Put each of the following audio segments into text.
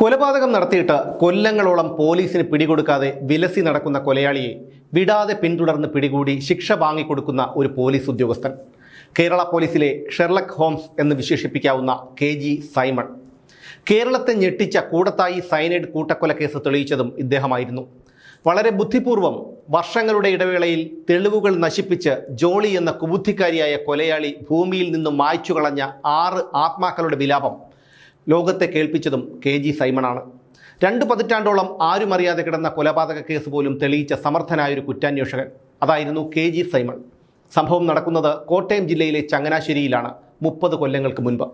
കൊലപാതകം നടത്തിയിട്ട് കൊല്ലങ്ങളോളം പോലീസിന് പിടികൊടുക്കാതെ വിലസി നടക്കുന്ന കൊലയാളിയെ വിടാതെ പിന്തുടർന്ന് പിടികൂടി ശിക്ഷ വാങ്ങിക്കൊടുക്കുന്ന ഒരു പോലീസ് ഉദ്യോഗസ്ഥൻ. കേരള പോലീസിലെ ഷെർലക് ഹോംസ് എന്ന് വിശേഷിപ്പിക്കാവുന്ന കെ ജി സൈമൺ. കേരളത്തെ ഞെട്ടിച്ച കൂടത്തായി സൈനൈഡ് കൂട്ടക്കൊല കേസ് തെളിയിച്ചതും ഇദ്ദേഹമായിരുന്നു. വളരെ ബുദ്ധിപൂർവം വർഷങ്ങളുടെ ഇടവേളയിൽ തെളിവുകൾ നശിപ്പിച്ച് ജോളി എന്ന കുബുദ്ധിക്കാരിയായ കൊലയാളി ഭൂമിയിൽ നിന്നും മായ്ച്ചു കളഞ്ഞ ആറ് ആത്മാക്കളുടെ വിലാപം ലോകത്തെ കേൾപ്പിച്ചതും കെ ജി സൈമണാണ്. രണ്ട് പതിറ്റാണ്ടോളം ആരും അറിയാതെ കിടന്ന കൊലപാതക കേസ് പോലും തെളിയിച്ച സമർത്ഥനായൊരു കുറ്റാന്വേഷകൻ. അതായിരുന്നു കെ ജി സൈമൺ. സംഭവം നടക്കുന്നത് കോട്ടയം ജില്ലയിലെ ചങ്ങനാശ്ശേരിയിലാണ് മുപ്പത് കൊല്ലങ്ങൾക്ക് മുൻപ്.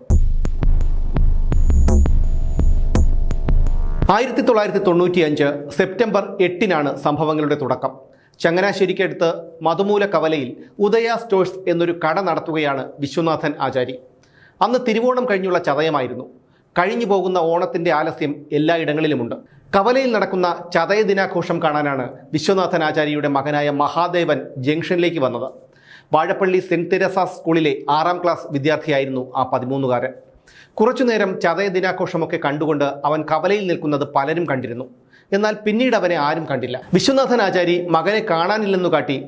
ആയിരത്തി തൊള്ളായിരത്തി തൊണ്ണൂറ്റി അഞ്ച് സെപ്റ്റംബർ എട്ടിനാണ് സംഭവങ്ങളുടെ തുടക്കം. ചങ്ങനാശ്ശേരിക്കടുത്ത് മധുമൂല കവലയിൽ ഉദയ സ്റ്റോഴ്സ് എന്നൊരു കട നടത്തുകയാണ് വിശ്വനാഥൻ ആചാരി. അന്ന് തിരുവോണം കഴിഞ്ഞുള്ള ചതയമായിരുന്നു. കഴിഞ്ഞു പോകുന്ന ഓണത്തിന്റെ ആലസ്യം എല്ലായിടങ്ങളിലുമുണ്ട് കവലയിൽ നടക്കുന്ന ചതയ ദിനാഘോഷം കാണാനാണ് വിശ്വനാഥൻ ആചാര്യയുടെ മകനായ മഹാദേവൻ ജംഗ്ഷനിലേക്ക് വന്നത്. വാഴപ്പള്ളി സെന്റ് തെരേസ സ്കൂളിലെ ആറാം ക്ലാസ് വിദ്യാർത്ഥിയായിരുന്നു ആ പതിമൂന്നുകാരൻ. കുറച്ചുനേരം ചതയ ദിനാഘോഷമൊക്കെ കണ്ടുകൊണ്ട് അവൻ കവലയിൽ നിൽക്കുന്നത് പലരും കണ്ടിരുന്നു. എന്നാൽ പിന്നീട് അവനെ ആരും കണ്ടില്ല. വിശ്വനാഥൻ ആചാരി മകനെ കാണാനില്ലെന്നു കാട്ടി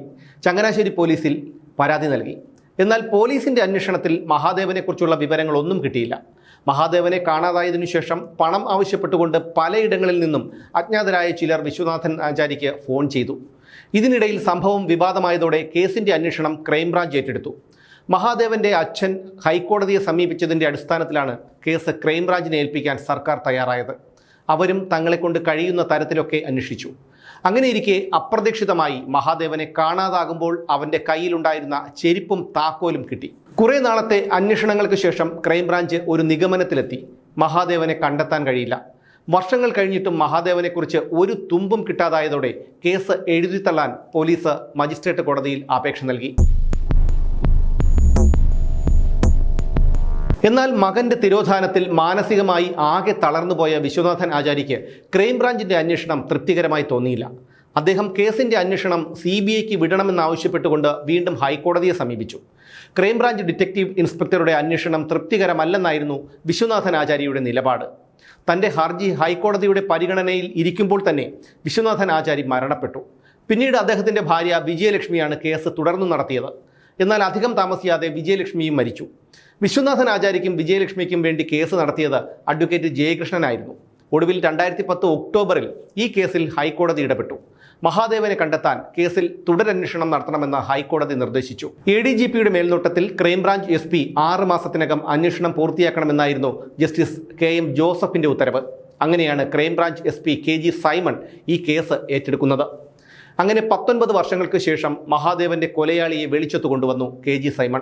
ചങ്ങനാശ്ശേരി പോലീസിൽ പരാതി നൽകി. എന്നാൽ പോലീസിന്റെ അന്വേഷണത്തിൽ മഹാദേവനെക്കുറിച്ചുള്ള വിവരങ്ങളൊന്നും കിട്ടിയില്ല. മഹാദേവനെ കാണാതായതിനു ശേഷം പണം ആവശ്യപ്പെട്ടുകൊണ്ട് പലയിടങ്ങളിൽ നിന്നും അജ്ഞാതരായ ചിലർ വിശ്വനാഥൻ ആചാരിക്ക് ഫോൺ ചെയ്തു. ഇതിനിടയിൽ സംഭവം വിവാദമായതോടെ കേസിന്റെ അന്വേഷണം ക്രൈംബ്രാഞ്ച് ഏറ്റെടുത്തു. മഹാദേവന്റെ അച്ഛൻ ഹൈക്കോടതിയെ സമീപിച്ചതിന്റെ അടിസ്ഥാനത്തിലാണ് കേസ് ക്രൈംബ്രാഞ്ചിനെ ഏൽപ്പിക്കാൻ സർക്കാർ തയ്യാറായത്. അവരും തങ്ങളെക്കൊണ്ട് കഴിയുന്ന തരത്തിലൊക്കെ അന്വേഷിച്ചു. അങ്ങനെയിരിക്കെ അപ്രതീക്ഷിതമായി മഹാദേവനെ കാണാതാകുമ്പോൾ അവന്റെ കയ്യിലുണ്ടായിരുന്ന ചെരിപ്പും താക്കോലും കിട്ടി. കുറെ നാളത്തെ അന്വേഷണങ്ങൾക്ക് ശേഷം ക്രൈംബ്രാഞ്ച് ഒരു നിഗമനത്തിലെത്തി. മഹാദേവനെ കണ്ടെത്താൻ കഴിയില്ല. വർഷങ്ങൾ കഴിഞ്ഞിട്ടും മഹാദേവനെക്കുറിച്ച് ഒരു തുമ്പും കിട്ടാതായതോടെ കേസ് എഴുതിത്തള്ളാൻ പോലീസ് മജിസ്ട്രേറ്റ് കോടതിയിൽ അപേക്ഷ നൽകി. എന്നാൽ മകന്റെ തിരോധാനത്തിൽ മാനസികമായി ആകെ തളർന്നുപോയ വിശ്വനാഥൻ ആചാര്യയ്ക്ക് ക്രൈംബ്രാഞ്ചിന്റെ അന്വേഷണം തൃപ്തികരമായി തോന്നിയില്ല. അദ്ദേഹം കേസിന്റെ അന്വേഷണം സി ബി ഐക്ക് വിടണമെന്നാവശ്യപ്പെട്ടുകൊണ്ട് വീണ്ടും ഹൈക്കോടതിയെ സമീപിച്ചു. ക്രൈംബ്രാഞ്ച് ഡിറ്റക്റ്റീവ് ഇൻസ്പെക്ടറുടെ അന്വേഷണം തൃപ്തികരമല്ലെന്നായിരുന്നു വിശ്വനാഥൻ ആചാര്യയുടെ നിലപാട്. തന്റെ ഹർജി ഹൈക്കോടതിയുടെ പരിഗണനയിൽ ഇരിക്കുമ്പോൾ തന്നെ വിശ്വനാഥൻ ആചാരി മരണപ്പെട്ടു. പിന്നീട് അദ്ദേഹത്തിന്റെ ഭാര്യ വിജയലക്ഷ്മിയാണ് കേസ് തുടർന്നു നടത്തിയത്. എന്നാൽ അധികം താമസിയാതെ വിജയലക്ഷ്മിയും മരിച്ചു. വിശ്വനാഥൻ ആചാര്യയ്ക്കും വിജയലക്ഷ്മിക്കും വേണ്ടി കേസ് നടത്തിയത് അഡ്വക്കേറ്റ് ജയകൃഷ്ണനായിരുന്നു. ഒടുവിൽ രണ്ടായിരത്തി പത്ത് ഒക്ടോബറിൽ ഈ കേസിൽ ഹൈക്കോടതി ഇടപെട്ടു. മഹാദേവനെ കണ്ടെത്താൻ കേസിൽ തുടരന്വേഷണം നടത്തണമെന്ന് ഹൈക്കോടതി നിർദ്ദേശിച്ചു. എ ഡി ജി പിയുടെ മേൽനോട്ടത്തിൽ ക്രൈംബ്രാഞ്ച് എസ് പി ആറ് മാസത്തിനകം അന്വേഷണം പൂർത്തിയാക്കണമെന്നായിരുന്നു ജസ്റ്റിസ് കെ എം ജോസഫിന്റെ ഉത്തരവ്. അങ്ങനെയാണ് crime branch S P K G Simon ഈ കേസ് ഏറ്റെടുക്കുന്നത്. അങ്ങനെ പത്തൊൻപത് വർഷങ്ങൾക്ക് ശേഷം മഹാദേവന്റെ കൊലയാളിയെ വെളിച്ചത്തു കൊണ്ടുവന്നു കെ ജി സൈമൺ.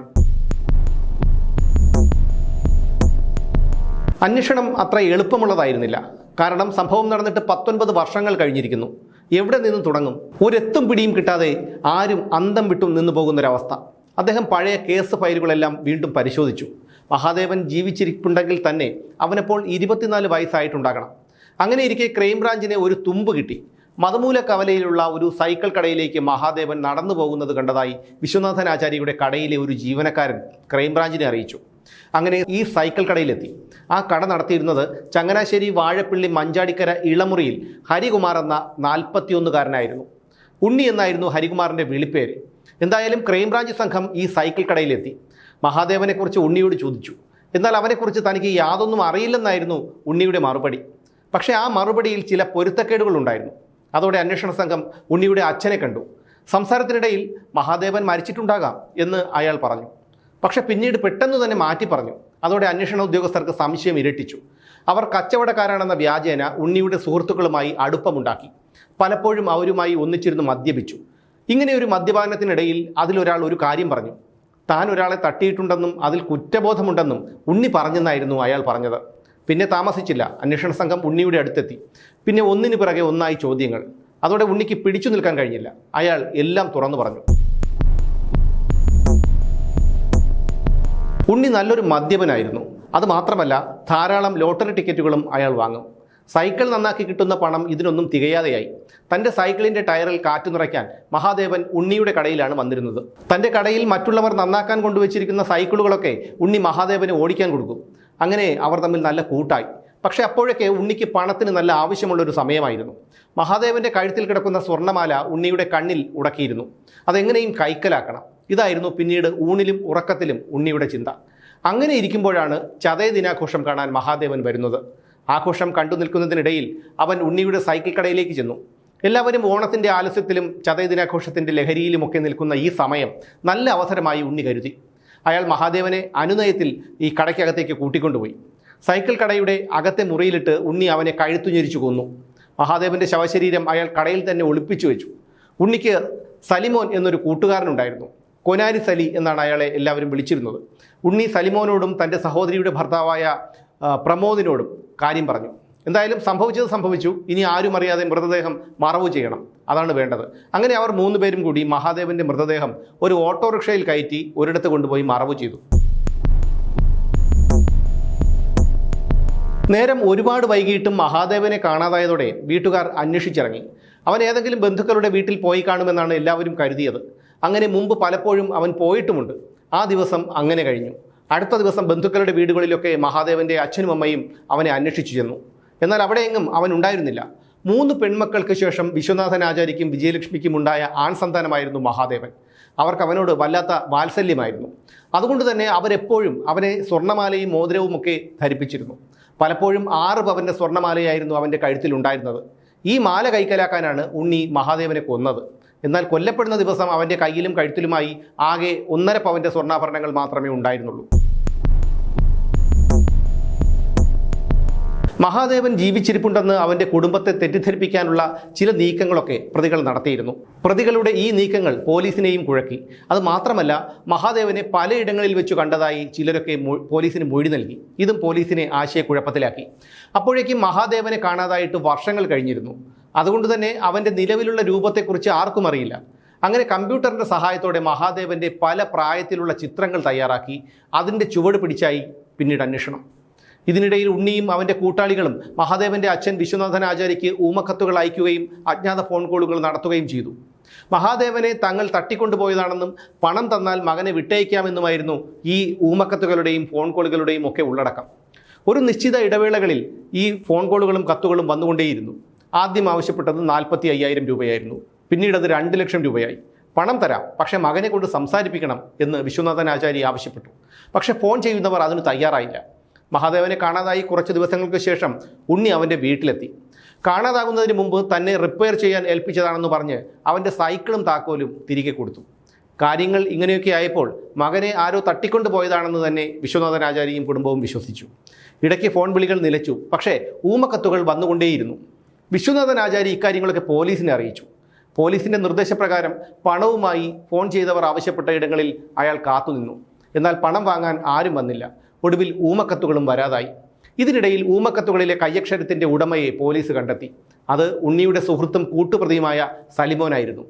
അന്വേഷണം അത്ര എളുപ്പമുള്ളതായിരുന്നില്ല. കാരണം സംഭവം നടന്നിട്ട് പത്തൊൻപത് വർഷങ്ങൾ കഴിഞ്ഞിരിക്കുന്നു. എവിടെ നിന്ന് തുടങ്ങും? ഒരെത്തും പിടിയും കിട്ടാതെ ആരും അന്തം വിട്ടും നിന്നു പോകുന്നൊരവസ്ഥ. അദ്ദേഹം പഴയ കേസ് ഫയലുകളെല്ലാം വീണ്ടും പരിശോധിച്ചു. മഹാദേവൻ ജീവിച്ചിരിപ്പുണ്ടെങ്കിൽ തന്നെ അവനപ്പോൾ ഇരുപത്തിനാല് വയസ്സായിട്ടുണ്ടാകണം. അങ്ങനെ ഇരിക്കെ ക്രൈംബ്രാഞ്ചിനെ ഒരു തുമ്പ് കിട്ടി. മതമൂല കവലയിലുള്ള ഒരു സൈക്കിൾ കടയിലേക്ക് മഹാദേവൻ നടന്നു പോകുന്നത് കണ്ടതായി വിശ്വനാഥൻ ആചാര്യയുടെ കടയിലെ ഒരു ജീവനക്കാരൻ ക്രൈംബ്രാഞ്ചിനെ അറിയിച്ചു. അങ്ങനെ ഈ സൈക്കിൾ കടയിലെത്തി. ആ കട നടത്തിയിരുന്നത് ചങ്ങനാശ്ശേരി വാഴപ്പിള്ളി മഞ്ചാടിക്കര ഇളമുറിയിൽ ഹരികുമാർ എന്ന നാൽപ്പത്തിയൊന്നുകാരനായിരുന്നു. ഉണ്ണി എന്നായിരുന്നു ഹരികുമാറിന്റെ വിളിപ്പേര്. എന്തായാലും ക്രൈംബ്രാഞ്ച് സംഘം ഈ സൈക്കിൾ കടയിലെത്തി. മഹാദേവനെക്കുറിച്ച് ഉണ്ണിയോട് ചോദിച്ചു. എന്നാൽ അവനെക്കുറിച്ച് തനിക്ക് യാതൊന്നും അറിയില്ലെന്നായിരുന്നു ഉണ്ണിയുടെ മറുപടി. പക്ഷേ ആ മറുപടിയിൽ ചില പൊരുത്തക്കേടുകളുണ്ടായിരുന്നു അതോടെ അന്വേഷണ സംഘം ഉണ്ണിയുടെ അച്ഛനെ കണ്ടു. സംസാരത്തിനിടയിൽ മഹാദേവൻ മരിച്ചിട്ടുണ്ടാകാം എന്ന് അയാൾ പറഞ്ഞു. പക്ഷെ പിന്നീട് പെട്ടെന്ന് തന്നെ മാറ്റി പറഞ്ഞു. അതോടെ അന്വേഷണ ഉദ്യോഗസ്ഥർക്ക് സംശയം ഇരട്ടിച്ചു. അവർ കച്ചവടക്കാരാണെന്ന വ്യാജേന ഉണ്ണിയുടെ സുഹൃത്തുക്കളുമായി അടുപ്പമുണ്ടാക്കി. പലപ്പോഴും അവരുമായി ഒന്നിച്ചിരുന്ന് മദ്യപിച്ചു. ഇങ്ങനെ ഒരു മദ്യപാനത്തിനിടയിൽ അതിലൊരാൾ ഒരു കാര്യം പറഞ്ഞു. താൻ ഒരാളെ തട്ടിയിട്ടുണ്ടെന്നും അതിൽ കുറ്റബോധമുണ്ടെന്നും ഉണ്ണി പറഞ്ഞെന്നായിരുന്നു അയാൾ പറഞ്ഞത്. പിന്നെ താമസിച്ചില്ല. അന്വേഷണ സംഘം ഉണ്ണിയുടെ അടുത്തെത്തി. പിന്നെ ഒന്നിനു പിറകെ ഒന്നായി ചോദ്യങ്ങൾ. അതോടെ ഉണ്ണിക്ക് പിടിച്ചു നിൽക്കാൻ കഴിഞ്ഞില്ല. അയാൾ എല്ലാം തുറന്നു പറഞ്ഞു. ഉണ്ണി നല്ലൊരു മദ്യപനായിരുന്നു. അതുമാത്രമല്ല ധാരാളം ലോട്ടറി ടിക്കറ്റുകളും അയാൾ വാങ്ങും. സൈക്കിൾ നന്നാക്കി കിട്ടുന്ന പണം ഇതിനൊന്നും തികയാതെയായി. തന്റെ സൈക്കിളിന്റെ ടയറിൽ കാറ്റ് നിറയ്ക്കാൻ മഹാദേവൻ ഉണ്ണിയുടെ കടയിലാണ് വന്നിരുന്നത്. തന്റെ കടയിൽ മറ്റുള്ളവർ നന്നാക്കാൻ കൊണ്ടുവച്ചിരിക്കുന്ന സൈക്കിളുകളൊക്കെ ഉണ്ണി മഹാദേവന് ഓടിക്കാൻ കൊടുക്കും. അങ്ങനെ അവർ തമ്മിൽ നല്ല കൂട്ടായി. പക്ഷേ അപ്പോഴൊക്കെ ഉണ്ണിക്ക് പണത്തിന് നല്ല ആവശ്യമുള്ള ഒരു സമയമായിരുന്നു. മഹാദേവന്റെ കഴുത്തിൽ കിടക്കുന്ന സ്വർണമാല ഉണ്ണിയുടെ കണ്ണിൽ ഉടക്കിയിരുന്നു. അതെങ്ങനെയും കൈക്കലാക്കണം. ഇതായിരുന്നു പിന്നീട് ഊണിലും ഉറക്കത്തിലും ഉണ്ണിയുടെ ചിന്ത. അങ്ങനെ ഇരിക്കുമ്പോഴാണ് ചതയ ദിനാഘോഷം കാണാൻ മഹാദേവൻ വരുന്നത്. ആഘോഷം കണ്ടു നിൽക്കുന്നതിനിടയിൽ അവൻ ഉണ്ണിയുടെ സൈക്കിൾ കടയിലേക്ക് ചെന്നു. എല്ലാവരും ഓണത്തിന്റെ ആലസ്യത്തിലും ചതയ ദിനാഘോഷത്തിന്റെ ലഹരിയിലുമൊക്കെ നിൽക്കുന്ന ഈ സമയം നല്ല അവസരമായി ഉണ്ണി കരുതി. അയാൾ മഹാദേവനെ അനുനയത്തിൽ ഈ കടയ്ക്കകത്തേക്ക് കൂട്ടിക്കൊണ്ടുപോയി. സൈക്കിൾ കടയുടെ അകത്തെ മുറിയിലിട്ട് ഉണ്ണി അവനെ കഴുത്തുഞ്ഞെരിച്ചു കൊന്നു. മഹാദേവന്റെ ശവശരീരം അയാൾ കടയിൽ തന്നെ ഒളിപ്പിച്ചു വെച്ചു. ഉണ്ണിക്ക് സലിമോൻ എന്നൊരു കൂട്ടുകാരനുണ്ടായിരുന്നു. കൊനാരി സലി എന്നാണ് അയാളെ എല്ലാവരും വിളിച്ചിരുന്നത്. ഉണ്ണി സലിമോനോടും തന്റെ സഹോദരിയുടെ ഭർത്താവായ പ്രമോദിനോടും കാര്യം പറഞ്ഞു. എന്തായാലും സംഭവിച്ചത് സംഭവിച്ചു. ഇനി ആരും അറിയാതെ മൃതദേഹം മറവ് ചെയ്യണം. അതാണ് വേണ്ടത്. അങ്ങനെ അവർ മൂന്ന് പേരും കൂടി മഹാദേവന്റെ മൃതദേഹം ഒരു ഓട്ടോറിക്ഷയിൽ കയറ്റി ഒരിടത്ത് കൊണ്ടുപോയി മറവ് ചെയ്തു. നേരം ഒരുപാട് വൈകിട്ടും മഹാദേവനെ കാണാതായതോടെ വീട്ടുകാർ അന്വേഷിച്ചിറങ്ങി. അവൻ ഏതെങ്കിലും ബന്ധുക്കളുടെ വീട്ടിൽ പോയി കാണുമെന്നാണ് എല്ലാവരും കരുതിയത്. അങ്ങനെ മുമ്പ് പലപ്പോഴും അവൻ പോയിട്ടുമുണ്ട്. ആ ദിവസം അങ്ങനെ കഴിഞ്ഞു. അടുത്ത ദിവസം ബന്ധുക്കളുടെ വീടുകളിലൊക്കെ മഹാദേവന്റെ അച്ഛനും അമ്മയും അവനെ അന്വേഷിച്ചു ചെന്നു. എന്നാൽ അവിടെയെങ്ങും അവൻ ഉണ്ടായിരുന്നില്ല. മൂന്ന് പെൺമക്കൾക്ക് ശേഷം വിശ്വനാഥൻ ആചാര്യയ്ക്കും വിജയലക്ഷ്മിക്കും ഉണ്ടായ ആൺ സന്താനമായിരുന്നു മഹാദേവൻ. അവർക്ക് അവനോട് വല്ലാത്ത വാത്സല്യമായിരുന്നു. അതുകൊണ്ട് തന്നെ അവരെപ്പോഴും അവനെ സ്വർണമാലയും മോതിരവും ഒക്കെ ധരിപ്പിച്ചിരുന്നു. പലപ്പോഴും ആറ് പവന്റെ സ്വർണമാലയായിരുന്നു അവന്റെ കഴുത്തിലുണ്ടായിരുന്നത്. ഈ മാല കൈക്കലാക്കാനാണ് ഉണ്ണി മഹാദേവനെ കൊന്നത്. എന്നാൽ കൊല്ലപ്പെടുന്ന ദിവസം അവന്റെ കയ്യിലും കഴുത്തിലുമായി ആകെ ഒന്നര പവന്റെ സ്വർണാഭരണങ്ങൾ മാത്രമേ ഉണ്ടായിരുന്നുള്ളൂ. മഹാദേവൻ ജീവിച്ചിരിപ്പുണ്ടെന്ന് അവന്റെ കുടുംബത്തെ തെറ്റിദ്ധരിപ്പിക്കാനുള്ള ചില നീക്കങ്ങളൊക്കെ പ്രതികൾ നടത്തിയിരുന്നു. പ്രതികളുടെ ഈ നീക്കങ്ങൾ പോലീസിനെയും കുഴക്കി. അത് മാത്രമല്ല മഹാദേവനെ പലയിടങ്ങളിൽ വെച്ച് കണ്ടതായി ചിലരൊക്കെ പോലീസിന് മൊഴി നൽകി. ഇതും പോലീസിനെ ആശയക്കുഴപ്പത്തിലാക്കി. അപ്പോഴേക്കും മഹാദേവനെ കാണാതായിട്ട് വർഷങ്ങൾ കഴിഞ്ഞിരുന്നു. അതുകൊണ്ട് തന്നെ അവന്റെ നിലവിലുള്ള രൂപത്തെക്കുറിച്ച് ആർക്കും അറിയില്ല. അങ്ങനെ കമ്പ്യൂട്ടറിന്റെ സഹായത്തോടെ മഹാദേവന്റെ പല പ്രായത്തിലുള്ള ചിത്രങ്ങൾ തയ്യാറാക്കി അതിന്റെ ചുവട് പിടിച്ചായി പിന്നീട് അന്വേഷണം. ഇതിനിടയിൽ ഉണ്ണിയും അവന്റെ കൂട്ടാളികളും മഹാദേവന്റെ അച്ഛൻ വിശ്വനാഥൻ ആചാര്യയ്ക്ക് ഊമക്കത്തുകൾ അയക്കുകയും അജ്ഞാത ഫോൺ കോളുകൾ നടത്തുകയും ചെയ്തു. മഹാദേവനെ തങ്ങൾ തട്ടിക്കൊണ്ടുപോയതാണെന്നും പണം തന്നാൽ മകനെ വിട്ടയക്കാമെന്നുമായിരുന്നു ഈ ഊമക്കത്തുകളുടെയും ഫോൺ കോളുകളുടെയും ഒക്കെ ഉള്ളടക്കം. ഒരു നിശ്ചിത ഇടവേളകളിൽ ഈ ഫോൺ കോളുകളും കത്തുകളും വന്നുകൊണ്ടേയിരുന്നു. ആദ്യം ആവശ്യപ്പെട്ടത് നാൽപ്പത്തി അയ്യായിരം രൂപയായിരുന്നു. പിന്നീട് അത് രണ്ട് ലക്ഷം രൂപയായി. പണം തരാം പക്ഷേ മകനെ കൊണ്ട് സംസാരിപ്പിക്കണം എന്ന് വിശ്വനാഥൻ ആചാര്യ ആവശ്യപ്പെട്ടു. പക്ഷേ ഫോൺ ചെയ്യുന്നവർ അതിന് തയ്യാറായില്ല. മഹാദേവനെ കാണാതായി കുറച്ച് ദിവസങ്ങൾക്ക് ശേഷം ഉണ്ണി അവന്റെ വീട്ടിലെത്തി. കാണാതാകുന്നതിന് മുമ്പ് തന്നെ റിപ്പയർ ചെയ്യാൻ ഏൽപ്പിച്ചതാണെന്ന് പറഞ്ഞ് അവന്റെ സൈക്കിളും താക്കോലും തിരികെ കൊടുത്തു. കാര്യങ്ങൾ ഇങ്ങനെയൊക്കെ ആയപ്പോൾ മകനെ ആരോ തട്ടിക്കൊണ്ടു പോയതാണെന്ന് തന്നെ വിശ്വനാഥനാചാര്യയും കുടുംബവും വിശ്വസിച്ചു. ഇടയ്ക്ക് ഫോൺ വിളികൾ നിലച്ചു. പക്ഷേ ഊമക്കത്തുകൾ വന്നുകൊണ്ടേയിരുന്നു. വിശ്വനാഥനാചാരി ഇക്കാര്യങ്ങളൊക്കെ പോലീസിനെ അറിയിച്ചു. പോലീസിന്റെ നിർദ്ദേശപ്രകാരം പണവുമായി ഫോൺ ചെയ്തവർ ആവശ്യപ്പെട്ട ഇടങ്ങളിൽ അയാൾ കാത്തുനിന്നു. എന്നാൽ പണം വാങ്ങാൻ ആരും വന്നില്ല. ഒടുവിൽ ഊമക്കത്തുകളും വരാതായി. ഇതിനിടയിൽ ഊമക്കത്തുകളിലെ കയ്യക്ഷരത്തിന്റെ ഉടമയെ പോലീസ് കണ്ടെത്തി. അത് ഉണ്ണിയുടെ സുഹൃത്തും കൂട്ടുപ്രതിയുമായ സലിമോനായിരുന്നു.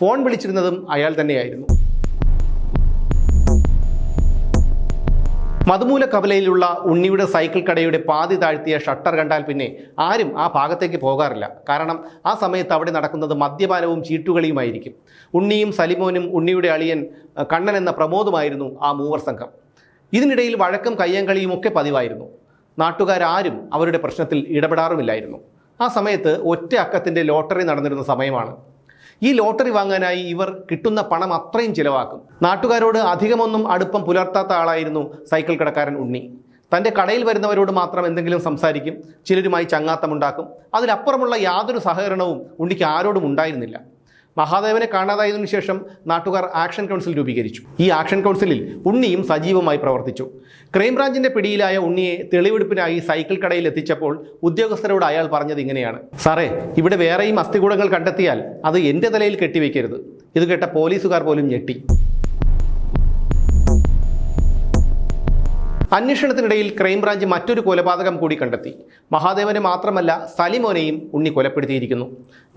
ഫോൺ വിളിച്ചിരുന്നതും അയാൾ തന്നെയായിരുന്നു. മധുമൂല കവലയിലുള്ള ഉണ്ണിയുടെ സൈക്കിൾ കടയുടെ പാതി താഴ്ത്തിയ ഷട്ടർ കണ്ടാൽ പിന്നെ ആരും ആ ഭാഗത്തേക്ക് പോകാറില്ല. കാരണം ആ സമയത്ത് അവിടെ നടക്കുന്നത് മദ്യപാനവും ചീട്ടുകളിയുമായിരിക്കും. ഉണ്ണിയും സലിമോനും ഉണ്ണിയുടെ അളിയൻ കണ്ണൻ എന്ന പ്രമോദുമായിരുന്നു ആ മൂവർ സംഘം. ഇതിനിടയിൽ വഴക്കും കയ്യങ്കളിയുമൊക്കെ പതിവായിരുന്നു. നാട്ടുകാരാരും അവരുടെ പ്രശ്നത്തിൽ ഇടപെടാറുമില്ലായിരുന്നു. ആ സമയത്ത് ഒറ്റ അക്കത്തിന്റെ ലോട്ടറി നടന്നിരുന്ന സമയമാണ്. ഈ ലോട്ടറി വാങ്ങാനായി ഇവർ കിട്ടുന്ന പണം അത്രയും ചിലവാക്കും. നാട്ടുകാരോട് അധികമൊന്നും അടുപ്പം പുലർത്താത്ത ആളായിരുന്നു സൈക്കിൾ കടക്കാരൻ ഉണ്ണി. തന്റെ കടയിൽ വരുന്നവരോട് മാത്രം എന്തെങ്കിലും സംസാരിക്കും ചിലരുമായി ചങ്ങാത്തമുണ്ടാക്കും. അതിലപ്പുറമുള്ള യാതൊരു സഹകരണവും ഉണ്ണിക്ക് ആരോടും ഉണ്ടായിരുന്നില്ല. മഹാദേവനെ കാണാതായതിനു ശേഷം നാട്ടുകാർ ആക്ഷൻ കൗൺസിൽ രൂപീകരിച്ചു. ഈ ആക്ഷൻ കൗൺസിലിൽ ഉണ്ണിയും സജീവമായി പ്രവർത്തിച്ചു. ക്രൈംബ്രാഞ്ചിന്റെ പിടിയിലായ ഉണ്ണിയെ തെളിവെടുപ്പിനായി സൈക്കിൾ കടയിൽ എത്തിച്ചപ്പോൾ ഉദ്യോഗസ്ഥരോട് അയാൾ പറഞ്ഞത് ഇങ്ങനെയാണ്. സാറേ ഇവിടെ വേറെയും അസ്ഥികൂടങ്ങൾ കണ്ടെത്തിയാൽ അത് എന്റെ തലയിൽ കെട്ടിവെക്കരുത്. ഇത് കേട്ട പോലീസുകാർ പോലും ഞെട്ടി. അന്വേഷണത്തിനിടയിൽ ക്രൈംബ്രാഞ്ച് മറ്റൊരു കൊലപാതകം കൂടി കണ്ടെത്തി. മഹാദേവനെ മാത്രമല്ല സലിമോനെയും ഉണ്ണി കൊലപ്പെടുത്തിയിരിക്കുന്നു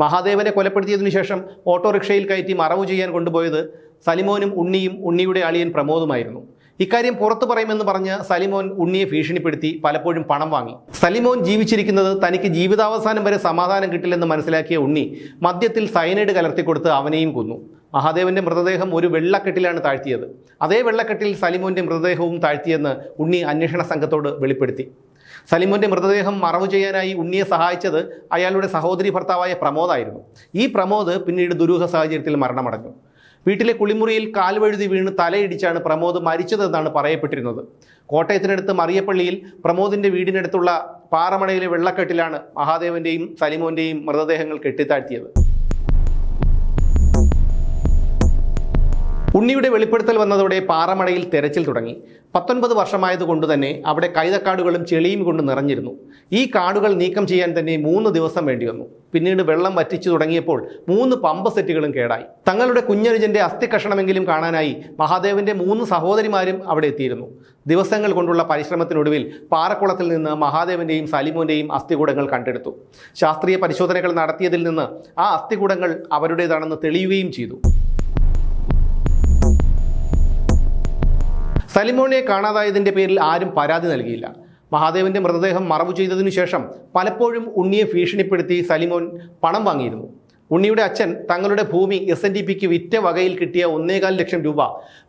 മഹാദേവനെ കൊലപ്പെടുത്തിയതിനു ശേഷം ഓട്ടോറിക്ഷയിൽ കയറ്റി മറവു ചെയ്യാൻ കൊണ്ടുപോയത് സലിമോനും ഉണ്ണിയും ഉണ്ണിയുടെ അളിയൻ പ്രമോദുമായിരുന്നു. ഇക്കാര്യം പുറത്തു പറയുമെന്ന് പറഞ്ഞ് സലിമോൻ ഉണ്ണിയെ ഭീഷണിപ്പെടുത്തി പലപ്പോഴും പണം വാങ്ങി. സലിമോൻ ജീവിച്ചിരിക്കുന്നത് തനിക്ക് ജീവിതാവസാനം വരെ സമാധാനം കിട്ടില്ലെന്ന് മനസ്സിലാക്കിയ ഉണ്ണി മദ്യത്തിൽ സയനൈഡ് കലർത്തിക്കൊടുത്ത് അവനെയും കൊന്നു. മഹാദേവന്റെ മൃതദേഹം ഒരു വെള്ളക്കെട്ടിലാണ് താഴ്ത്തിയത്. അതേ വെള്ളക്കെട്ടിൽ സലിമോന്റെ മൃതദേഹവും താഴ്ത്തിയെന്ന് ഉണ്ണി അന്വേഷണ സംഘത്തോട് വെളിപ്പെടുത്തി. സലിമോന്റെ മൃതദേഹം മറവു ചെയ്യാനായി ഉണ്ണിയെ സഹായിച്ചത് അയാളുടെ സഹോദരി ഭർത്താവായ പ്രമോദായിരുന്നു. ഈ പ്രമോദ് പിന്നീട് ദുരൂഹ സാഹചര്യത്തിൽ മരണമടഞ്ഞു. വീട്ടിലെ കുളിമുറിയിൽ കാൽവഴുതി വീണ് തലയിടിച്ചാണ് പ്രമോദ് മരിച്ചതെന്നാണ് പറയപ്പെട്ടിരുന്നത്. കോട്ടയത്തിനടുത്ത് മറിയപ്പള്ളിയിൽ പ്രമോദിന്റെ വീടിനടുത്തുള്ള പാറമടയിലെ വെള്ളക്കെട്ടിലാണ് മഹാദേവന്റെയും സലിമോന്റെയും മൃതദേഹങ്ങൾ കെട്ടിത്താഴ്ത്തിയത്. ഉണ്ണിയുടെ വെളിപ്പെടുത്തൽ വന്നതോടെ പാറമടയിൽ തെരച്ചിൽ തുടങ്ങി. പത്തൊൻപത് വർഷമായതുകൊണ്ട് തന്നെ അവിടെ കൈതക്കാടുകളും ചെളിയും കൊണ്ട് നിറഞ്ഞിരുന്നു. ഈ കാടുകൾ നീക്കം ചെയ്യാൻ തന്നെ മൂന്ന് ദിവസം വേണ്ടി വന്നു. പിന്നീട് വെള്ളം വറ്റിച്ചു തുടങ്ങിയപ്പോൾ മൂന്ന് പമ്പ് സെറ്റുകളും കേടായി. തങ്ങളുടെ കുഞ്ഞനുജന്റെ അസ്ഥി കഷണമെങ്കിലും കാണാനായി മഹാദേവന്റെ മൂന്ന് സഹോദരിമാരും അവിടെ എത്തിയിരുന്നു. ദിവസങ്ങൾ കൊണ്ടുള്ള പരിശ്രമത്തിനൊടുവിൽ പാറക്കുളത്തിൽ നിന്ന് മഹാദേവന്റെയും സലിമോന്റെയും അസ്ഥികൂടങ്ങൾ കണ്ടെടുത്തു. ശാസ്ത്രീയ പരിശോധനകൾ നടത്തിയതിൽ നിന്ന് ആ അസ്ഥികൂടങ്ങൾ അവരുടേതാണെന്ന് തെളിയുകയും ചെയ്തു. സലിമോനെ കാണാതായതിന്റെ പേരിൽ ആരും പരാതി നൽകിയില്ല. മഹാദേവന്റെ മൃതദേഹം മറവ് ചെയ്തതിനു ശേഷം പലപ്പോഴും ഉണ്ണിയെ ഭീഷണിപ്പെടുത്തി സലിമോൻ പണം വാങ്ങിയിരുന്നു. ഉണ്ണിയുടെ അച്ഛൻ തങ്ങളുടെ ഭൂമി എസ് എൻ ഡി പിക്ക് വിറ്റ വകയിൽ കിട്ടിയ ഒന്നേകാൽ ലക്ഷം രൂപ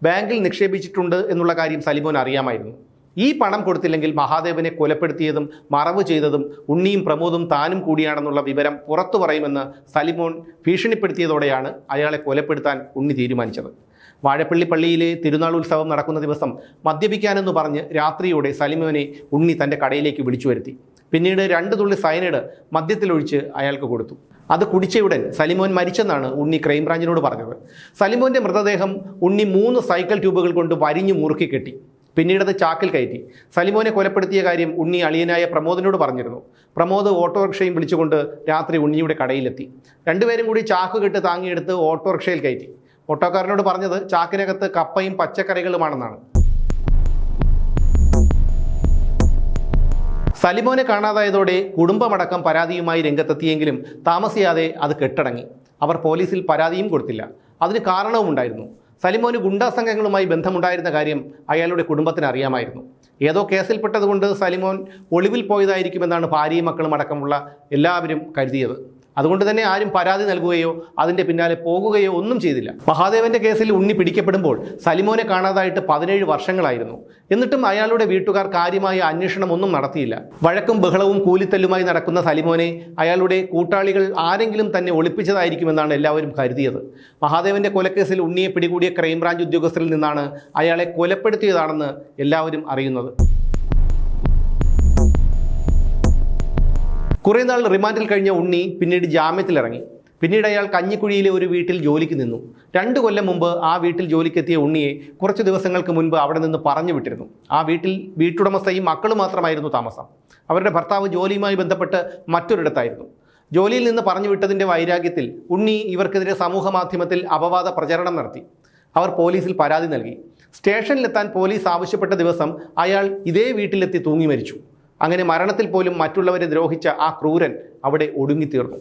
ബാങ്കിൽ നിക്ഷേപിച്ചിട്ടുണ്ട് എന്നുള്ള കാര്യം സലിമോൻ അറിയാമായിരുന്നു. ഈ പണം കൊടുത്തില്ലെങ്കിൽ മഹാദേവനെ കൊലപ്പെടുത്തിയതും മറവ് ചെയ്തതും ഉണ്ണിയും പ്രമോദും താനും കൂടിയാണെന്നുള്ള വിവരം പുറത്തു പറയുമെന്ന് സലിമോൻ ഭീഷണിപ്പെടുത്തിയതോടെയാണ് അയാളെ കൊലപ്പെടുത്താൻ ഉണ്ണി തീരുമാനിച്ചത്. വാഴപ്പള്ളി പള്ളിയിലെ തിരുനാൾ ഉത്സവം നടക്കുന്ന ദിവസം മദ്യപിക്കാനെന്ന് പറഞ്ഞ് രാത്രിയോടെ സലിമോനെ ഉണ്ണി തന്റെ കടയിലേക്ക് വിളിച്ചു വരുത്തി. പിന്നീട് രണ്ട് തുള്ളി സയനൈഡ് മദ്യത്തിലൊഴിച്ച് അയാൾക്ക് കൊടുത്തു. അത് കുടിച്ചയുടൻ സലിമോൻ മരിച്ചെന്നാണ് ഉണ്ണി ക്രൈംബ്രാഞ്ചിനോട് പറഞ്ഞത്. സലിമോന്റെ മൃതദേഹം ഉണ്ണി മൂന്ന് സൈക്കിൾ ട്യൂബുകൾ കൊണ്ട് വരിഞ്ഞു മുറുക്കി കെട്ടി. പിന്നീടത് ചാക്കിൽ കയറ്റി. സലിമോനെ കൊലപ്പെടുത്തിയ കാര്യം ഉണ്ണി അളിയനായ പ്രമോദിനോട് പറഞ്ഞിരുന്നു. പ്രമോദ് ഓട്ടോറിക്ഷയും വിളിച്ചുകൊണ്ട് രാത്രി ഉണ്ണിയുടെ കടയിലെത്തി. രണ്ടുപേരും കൂടി ചാക്ക് കെട്ട് താങ്ങിയെടുത്ത് ഓട്ടോറിക്ഷയിൽ കയറ്റി. ഓട്ടോക്കാരനോട് പറഞ്ഞത് ചാക്കിനകത്ത് കപ്പയും പച്ചക്കറികളുമാണെന്നാണ്. സലിമോനെ കാണാതായതോടെ കുടുംബമടക്കം പരാതിയുമായി രംഗത്തെത്തിയെങ്കിലും താമസിയാതെ അത് കെട്ടടങ്ങി. അവർ പോലീസിൽ പരാതിയും കൊടുത്തില്ല. അതിന് കാരണവുമുണ്ടായിരുന്നു സലിമോന് ഗുണ്ടാ സംഘങ്ങളുമായി ബന്ധമുണ്ടായിരുന്ന കാര്യം അയാളുടെ കുടുംബത്തിന് അറിയാമായിരുന്നു. ഏതോ കേസിൽപ്പെട്ടതുകൊണ്ട് സലിമോൻ ഒളിവിൽ പോയതായിരിക്കുമെന്നാണ് ഭാര്യയും മക്കളും അടക്കമുള്ള എല്ലാവരും കരുതിയത്. അതുകൊണ്ട് തന്നെ ആരും പരാതി നൽകുകയോ അതിന്റെ പിന്നാലെ പോകുകയോ ഒന്നും ചെയ്തില്ല. മഹാദേവന്റെ കേസിൽ ഉണ്ണി പിടിക്കപ്പെടുമ്പോൾ സലിമോനെ കാണാതായിട്ട് പതിനേഴ് വർഷങ്ങളായിരുന്നു. എന്നിട്ടും അയാളുടെ വീട്ടുകാർ കാര്യമായ അന്വേഷണം ഒന്നും നടത്തിയില്ല. വഴക്കും ബഹളവും കൂലിത്തല്ലുമായി നടക്കുന്ന സലിമോനെ അയാളുടെ കൂട്ടാളികൾ ആരെങ്കിലും തന്നെ ഒളിപ്പിച്ചതായിരിക്കുമെന്നാണ് എല്ലാവരും കരുതിയത്. മഹാദേവന്റെ കൊലക്കേസിൽ ഉണ്ണിയെ പിടികൂടിയ ക്രൈംബ്രാഞ്ച് ഉദ്യോഗസ്ഥരിൽ നിന്നാണ് അയാളെ കൊലപ്പെടുത്തിയതാണെന്ന് എല്ലാവരും അറിയുന്നത്. കുറേ നാൾ റിമാൻഡിൽ കഴിഞ്ഞ ഉണ്ണി പിന്നീട് ജാമ്യത്തിലിറങ്ങി. പിന്നീട് അയാൾ കഞ്ഞിക്കുഴിയിലെ ഒരു വീട്ടിൽ ജോലിക്ക് നിന്നു. രണ്ട് കൊല്ലം മുമ്പ് ആ വീട്ടിൽ ജോലിക്കെത്തിയ ഉണ്ണിയെ കുറച്ച് ദിവസങ്ങൾക്ക് മുൻപ് അവിടെ നിന്ന് പറഞ്ഞു വിട്ടിരുന്നു. ആ വീട്ടിൽ വീട്ടുടമസ്ഥയും മക്കളും മാത്രമായിരുന്നു താമസം. അവരുടെ ഭർത്താവ് ജോലിയുമായി ബന്ധപ്പെട്ട് മറ്റൊരിടത്തായിരുന്നു. ജോലിയിൽ നിന്ന് പറഞ്ഞു വിട്ടതിന്റെ വൈരാഗ്യത്തിൽ ഉണ്ണി ഇവർക്കെതിരെ സമൂഹ മാധ്യമത്തിൽ അപവാദ പ്രചരണം നടത്തി. അവർ പോലീസിൽ പരാതി നൽകി. സ്റ്റേഷനിലെത്താൻ പോലീസ് ആവശ്യപ്പെട്ട ദിവസം അയാൾ ഇതേ വീട്ടിലെത്തി തൂങ്ങി മരിച്ചു. അങ്ങനെ മരണത്തിൽ പോലും മറ്റുള്ളവരെ ദ്രോഹിച്ച ആ ക്രൂരൻ അവിടെ ഒടുങ്ങിത്തീർന്നു.